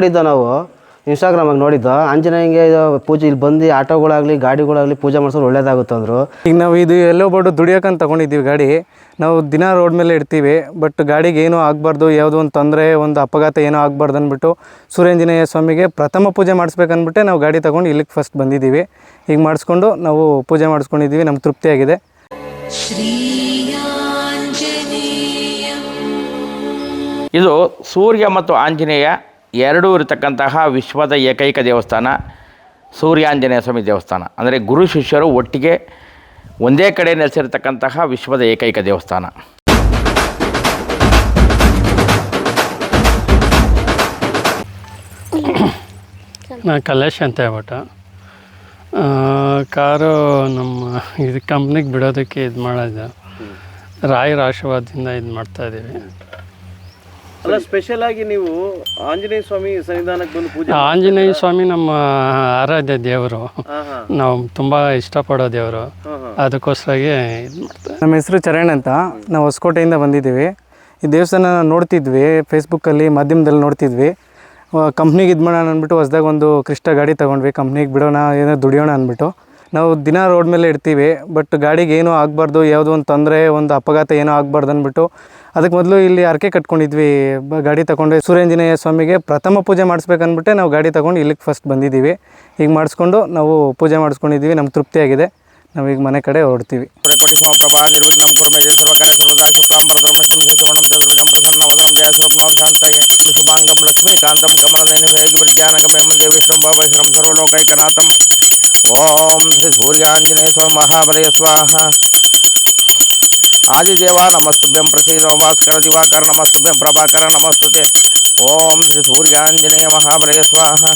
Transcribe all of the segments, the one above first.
ನೋಡಿದ್ದ ನಾವು ಇನ್ಸ್ಟಾಗ್ರಾಮಾಗ ನೋಡಿದ್ದು. ಆಂಜನೇಯಂಗೆ ಇದು ಪೂಜೆ ಇಲ್ಲಿ ಬಂದು ಆಟೋಗಳಾಗಲಿ ಗಾಡಿಗಳಾಗಲಿ ಪೂಜೆ ಮಾಡಿಸೋರು ಒಳ್ಳೇದಾಗುತ್ತೆ ಅಂದರು. ಈಗ ನಾವು ಇದು ಎಲ್ಲೋ ಬಡ್ಡು ದುಡಿಯೋಕಂತ ತೊಗೊಂಡಿದ್ದೀವಿ ಗಾಡಿ. ನಾವು ದಿನ ರೋಡ್ ಮೇಲೆ ಇಡ್ತೀವಿ ಬಟ್ ಗಾಡಿಗೆ ಏನೂ ಆಗಬಾರ್ದು ಯಾವುದೋ ಒಂದು ತೊಂದರೆ ಒಂದು ಅಪಘಾತ ಏನೋ ಆಗಬಾರ್ದು ಅಂದ್ಬಿಟ್ಟು ಸೂರ್ಯಾಂಜನೇಯ ಸ್ವಾಮಿಗೆ ಪ್ರಥಮ ಪೂಜೆ ಮಾಡಿಸ್ಬೇಕಂದ್ಬಿಟ್ಟೆ ನಾವು ಗಾಡಿ ತೊಗೊಂಡು ಇಲ್ಲಿಗೆ ಫಸ್ಟ್ ಬಂದಿದ್ದೀವಿ. ಈಗ ಮಾಡಿಸ್ಕೊಂಡು ನಾವು ಪೂಜೆ ಮಾಡಿಸ್ಕೊಂಡಿದ್ದೀವಿ ನಮ್ಗೆ ತೃಪ್ತಿಯಾಗಿದೆ. ಇದು ಸೂರ್ಯ ಮತ್ತು ಆಂಜನೇಯ ಎರಡೂ ಇರತಕ್ಕಂತಹ ವಿಶ್ವದ ಏಕೈಕ ದೇವಸ್ಥಾನ ಸೂರ್ಯಾಂಜನೇಯ ಸ್ವಾಮಿ ದೇವಸ್ಥಾನ. ಅಂದರೆ ಗುರು ಶಿಷ್ಯರು ಒಟ್ಟಿಗೆ ಒಂದೇ ಕಡೆ ನೆಲೆಸಿರ್ತಕ್ಕಂತಹ ವಿಶ್ವದ ಏಕೈಕ ದೇವಸ್ಥಾನ. ನಾ ಕಲೇಶ್ ಅಂತ ಹೇಳ್ಬಿಟ್ಟು. ಕಾರು ನಮ್ಮ ಇದು ಕಂಪ್ನಿಗೆ ಬಿಡೋದಕ್ಕೆ ಇದು ಮಾಡೋದು ರಾಯರ ಆಶೀರ್ವಾದದಿಂದ ಇದು ಮಾಡ್ತಾ ಇದ್ದೀವಿ ಅಲ್ಲ ಸ್ಪೆಷಲ್ ಆಗಿ ನೀವು ಆಂಜನೇಯ ಸ್ವಾಮಿ ಸನ್ನಿಧಾನಕ್ಕೆ ಬಂದು ಪೂಜೆ ಆಂಜನೇಯ ಸ್ವಾಮಿ ನಮ್ಮ ಆರಾಧ್ಯ ದೇವರು. ನಾವು ತುಂಬ ಇಷ್ಟಪಡೋ ದೇವರು. ಅದಕ್ಕೋಸ್ಕರಾಗಿ ನಮ್ಮ ಹೆಸರು ಚರಣ್ ಅಂತ. ನಾವು ಹೊಸಕೋಟೆಯಿಂದ ಬಂದಿದ್ದೀವಿ. ಈ ದೇವಸ್ಥಾನ ನೋಡ್ತಿದ್ವಿ ಫೇಸ್ಬುಕ್ಕಲ್ಲಿ ಮಾಧ್ಯಮದಲ್ಲಿ ನೋಡ್ತಿದ್ವಿ. ಕಂಪ್ನಿಗೆ ಇದು ಮಾಡೋಣ ಅಂದ್ಬಿಟ್ಟು ಹೊಸ್ದಾಗ ಒಂದು ಕೃಷ್ಣ ಗಾಡಿ ತೊಗೊಂಡ್ವಿ. ಕಂಪ್ನಿಗೆ ಬಿಡೋಣ ಏನೋ ದುಡಿಯೋಣ ಅಂದ್ಬಿಟ್ಟು. ನಾವು ದಿನ ರೋಡ್ ಮೇಲೆ ಇಡ್ತೀವಿ ಬಟ್ ಗಾಡಿಗೆ ಏನೂ ಆಗಬಾರ್ದು, ಯಾವುದೋ ಒಂದು ತೊಂದರೆ, ಒಂದು ಅಪಘಾತ ಏನೋ ಆಗಬಾರ್ದು ಅಂದ್ಬಿಟ್ಟು ಅದಕ್ಕೆ ಮೊದಲು ಇಲ್ಲಿ ಅರಕೆ ಕಟ್ಕೊಂಡಿದ್ವಿ. ಗಾಡಿ ತಗೊಂಡು ಸೂರ್ಯಾಂಜನೇಯ ಸ್ವಾಮಿಗೆ ಪ್ರಥಮ ಪೂಜೆ ಮಾಡಿಸ್ಬೇಕಂದ್ಬಿಟ್ಟೆ ನಾವು ಗಾಡಿ ತೊಗೊಂಡು ಇಲ್ಲಿಗೆ ಫಸ್ಟ್ ಬಂದಿದ್ದೀವಿ. ಈಗ ಮಾಡಿಸ್ಕೊಂಡು ನಾವು ಪೂಜೆ ಮಾಡಿಸ್ಕೊಂಡಿದ್ದೀವಿ, ನಮ್ಗೆ ತೃಪ್ತಿಯಾಗಿದೆ ನಾವೀಗ ಮನೆ ಕಡೆ ಹೊರಡ್ತೀವಿ. ಶುಭಾಂಗಂ ಲಕ್ಷ್ಮೀ ಕಾಂತಂ ಕಮಲನಯನ ಹೇಗೆ ವಿಜ್ಞಾನಗಮ್ಯಂ ದೇವೇಶ್ವರಂ, ಭಾವೇಶ್ವರಂ ಸರ್ವಲೋಕೈಕನಾಥಂ ओम श्री सूर्यांजने महाबले स्वाह। आदिदेवा नमस्तभ्यम प्रसिद भास्कर दिवाकर नमस्तभ्यम प्रभाकर, नमस्तुते। ओम श्री सूर्यांजने महाबले स्वाह।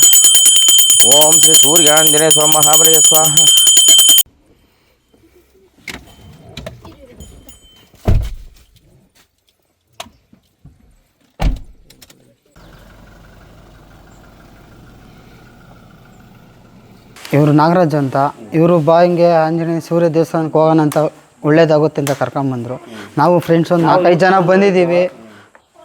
ओम श्री सूर्यांजने महाबले स्वाह। ಇವರು ನಾಗರಾಜ್ ಅಂತ. ಇವರು ಬಾ ಹಿಂಗೆ ಆಂಜನೇಯ ಸೂರ್ಯ ದೇವಸ್ಥಾನಕ್ಕೆ ಹೋಗೋಣ ಅಂತ ಒಳ್ಳೇದಾಗುತ್ತೆ ಅಂತ ಕರ್ಕೊಂಬಂದರು ನಾವು ಫ್ರೆಂಡ್ಸ್ ಒಂದು ನಾಲ್ಕೈದು ಜನ ಬಂದಿದ್ದೀವಿ.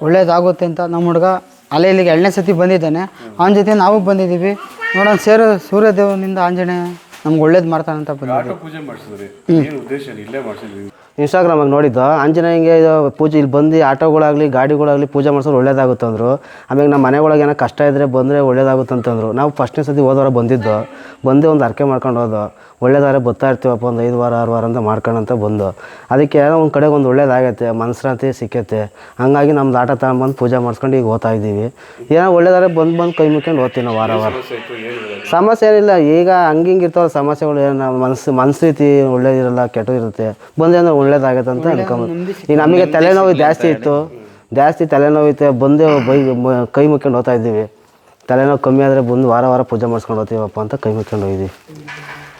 ಒಳ್ಳೇದಾಗುತ್ತೆ ಅಂತ ನಮ್ಮ ಹುಡುಗ ಅಲ್ಲೇ ಇಲ್ಲಿಗೆ ಎರಡನೇ ಸತಿ ಬಂದಿದ್ದಾನೆ. ಅವನ ಜೊತೆ ನಾವು ಬಂದಿದ್ದೀವಿ. ನೋಡೋಣ ಸೇರು ಸೂರ್ಯ ದೇವನಿಂದ ಆಂಜನೇಯ ನಮ್ಗೆ ಒಳ್ಳೇದು ಮಾಡ್ತಾನಂತ ಬಂದಿದ್ದೀವಿ. ಇನ್ಸ್ಟಾಗ್ರಾಮಾಗ ನೋಡಿದ್ದ, ಆಂಜನೇಯಂಗೆ ಇದು ಪೂಜೆ ಇಲ್ಲಿ ಬಂದು ಆಟೋಗಳಾಗಲಿ, ಗಾಡಿಗಳಾಗಲಿ ಪೂಜೆ ಮಾಡಿಸೋರು ಒಳ್ಳೇದಾಗುತ್ತೆ ಅಂದರು. ಆಮೇಲೆ ನಮ್ಮ ಮನೆಗಳಿಗೆ ಏನೋ ಕಷ್ಟ ಇದ್ದರೆ ಬಂದರೆ ಒಳ್ಳೇದಾಗುತ್ತೆ ಅಂತಂದರು ನಾವು ಫಸ್ಟ್ನೇ ಸತಿ ಹೋದವಾರ ಬಂದಿದ್ದು. ಬಂದು ಒಂದು ಅರ್ಕೆ ಮಾಡ್ಕೊಂಡು ಹೋದೋ. ಒಳ್ಳೇದಾರೆ ಬರ್ತಾ ಇರ್ತೀವಪ್ಪ ಒಂದು ಐದು ವಾರ, ಆರು ವಾರ ಅಂತ ಮಾಡ್ಕೊಂಡಂತ ಬಂದು. ಅದಕ್ಕೆ ಏನೋ ಒಂದು ಕಡೆಗೆ ಒಂದು ಒಳ್ಳೇದಾಗೈತೆ ಮನಸ್ರಾಂತಿ ಸಿಕ್ಕೈತೆ ಹಂಗಾಗಿ ನಮ್ದು ಆಟ ತಗೊಂಬಂದು ಪೂಜೆ ಮಾಡಿಸ್ಕೊಂಡು ಈಗ ಓದ್ತಾ ಇದ್ದೀವಿ. ಏನೋ ಒಳ್ಳೇದಾರೆ ಬಂದು ಬಂದು ಕೈ ಮುಕ್ಕೊಂಡು ಓದ್ತೀವಿ ನಾವು ವಾರ ವಾರ. ಸಮಸ್ಯೆ ಏನಿಲ್ಲ, ಈಗ ಹಂಗೆ ಹಿಂಗೆ ಸಮಸ್ಯೆಗಳು, ಏನು ಮನಸ್ಸು ಮನಸ್ಥಿತಿ ಒಳ್ಳೇದಿರಲ್ಲ, ಕೆಟ್ಟದಿರುತ್ತೆ. ಬಂದೆ ಅಂದ್ರೆ ಒಳ್ಳೇದಾಗತ್ತೆ ಅಂತ ಅನ್ಕೊಂಬೋದು ಈಗ ನಮಗೆ ತಲೆನೋವು ಜಾಸ್ತಿ ಇತ್ತು. ಜಾಸ್ತಿ ತಲೆನೋವು ಇತ್ತು ಬಂದು ಬೈ ಮ- ಕೈ ಮುಕ್ಕೊಂಡು ಹೋಗ್ತಾ ಇದ್ದೀವಿ. ತಲೆನೋವು ಕಮ್ಮಿ ಆದರೆ ಬಂದು ವಾರ ವಾರ ಪೂಜೆ ಮಾಡ್ಸ್ಕೊಂಡು ಹೋಗ್ತೀವಪ್ಪ ಅಂತ ಕೈ ಮುಕ್ಕೊಂಡು ಹೋಗಿದ್ದೀವಿ.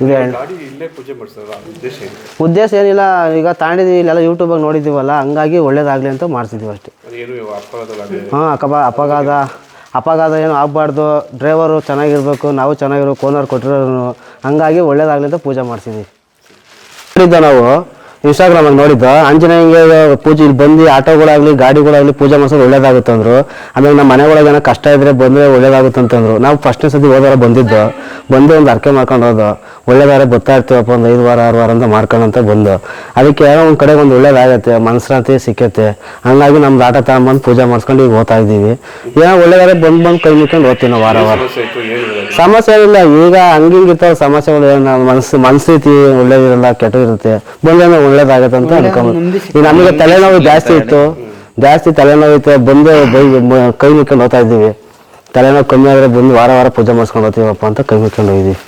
ಇದೆ ಗಾಡಿ ಇಲ್ಲೇ ಪೂಜೆ ಮಾಡಿಸಿದ್ರ ಉದ್ದೇಶ ಏನು? ಉದ್ದೇಶ ಏನಿಲ್ಲ. ಈಗ ತಾಂಡಿದ್ದೀವಿ ಇಲ್ಲೆಲ್ಲ ಯೂಟ್ಯೂಬಾಗ ನೋಡಿದ್ದೀವಲ್ಲ ಹಂಗಾಗಿ ಒಳ್ಳೇದಾಗಲಿ ಅಂತ ಮಾಡ್ತಿದ್ದೀವಿ ಅಷ್ಟೇ. ಹಾಂ ಅಕ್ಕ ಅಪಘಾತ. ಅಪಘಾತ ಏನು ಆಗಬಾರ್ದು. ಡ್ರೈವರು ಚೆನ್ನಾಗಿರ್ಬೇಕು ನಾವು ಚೆನ್ನಾಗಿರೋ ಕೋನರ್ ಕೊಟ್ಟಿರೋನು ಹಂಗಾಗಿ ಒಳ್ಳೇದಾಗಲಿ ಅಂತ ಪೂಜೆ ಮಾಡ್ತಿದ್ದೀವಿ ನಾವು ಇನ್ಸ್ಟಾಗ್ರಾಮಾಗ ನೋಡಿದ್ದು, ಆಂಜನೇಯಂಗೆ ಪೂಜೆ ಇಲ್ಲಿ ಬಂದು ಆಟೋಗಳಾಗಲಿ, ಗಾಡಿಗಳಾಗಲಿ ಪೂಜೆ ಮಾಡಿಸೋದು ಒಳ್ಳೇದಾಗುತ್ತೆ ಅಂದರು ಆಮೇಲೆ ನಮ್ಮ ಮನೆಗಳಿಗೆ ಏನೋ ಕಷ್ಟ ಇದ್ದರೆ ಬಂದರೆ ಒಳ್ಳೇದಾಗುತ್ತೆ ಅಂತಂದ್ರು ನಾವು ಫಸ್ಟ್ನೇ ಸತಿ ಹೋದವಾರ ಬಂದಿದ್ದು. ಬಂದು ಒಂದು ಅರ್ಕೆ ಮಾಡ್ಕೊಂಡು ಹೋದೋ. ಒಳ್ಳೇದಾರೆ ಬರ್ತಾ ಇರ್ತೀವಪ್ಪ ಒಂದು ಐದು ವಾರ, ಆರು ವಾರ ಅಂತ ಮಾಡ್ಕೊಂಡಂತ ಬಂದು. ಅದಕ್ಕೆ ಏನೋ ಒಂದು ಕಡೆ ಒಂದು ಒಳ್ಳೇದಾಗತ್ತೆ, ಮನಸ್ಸಾಂತಿ ಸಿಕ್ಕತ್ತೆ. ಹಂಗಾಗಿ ನಮ್ದು ಆಟ ತಗೊಂಬಂದು ಪೂಜೆ ಮಾಡಿಸ್ಕೊಂಡು ಈಗ ಓದ್ತಾ ಇದ್ದೀವಿ. ಏನೋ ಒಳ್ಳೇದಾರೆ ಬಂದು ಬಂದು ಕೈ ಮುಕ್ಕೊಂಡು ಹೋಗ್ತೀವಿ ನಾವು ವಾರ ವಾರ. ಸಮಸ್ಯೆ ಏನಿಲ್ಲ ಈಗ ಹಂಗಿಂಗ್ ಇರ್ತಾವ ಸಮಸ್ಯೆಗಳು ಏನು ಮನಸ್ಸು ಮನಸ್ಥಿತಿ ಒಳ್ಳೇದಿರಲ್ಲ ಕೆಟ್ಟದಿರುತ್ತೆ. ಬಂದ್ರೆ ಒಳ್ಳೇದಾಗತ್ತೆ ಅಂತ ಅನ್ಕೊಂಬೋದು ಈಗ ನಮಗೆ ತಲೆನೋವು ಜಾಸ್ತಿ ಇತ್ತು. ಜಾಸ್ತಿ ತಲೆನೋವು ಇತ್ತು. ಬಂದು ಬೈ ಕೈ ಮುಕ್ಕೊಂಡು ಹೋಗ್ತಾ ಇದ್ದೀವಿ. ತಲೆನೋವು ಕಮ್ಮಿ ಆದರೆ ಬಂದು ವಾರ ವಾರ ಪೂಜೆ ಮಾಡಿಸ್ಕೊಂಡು ಹೋಗ್ತೀವಪ್ಪ ಅಂತ ಕೈ ಮುಕ್ಕೊಂಡು ಹೋಗಿದ್ದೀವಿ.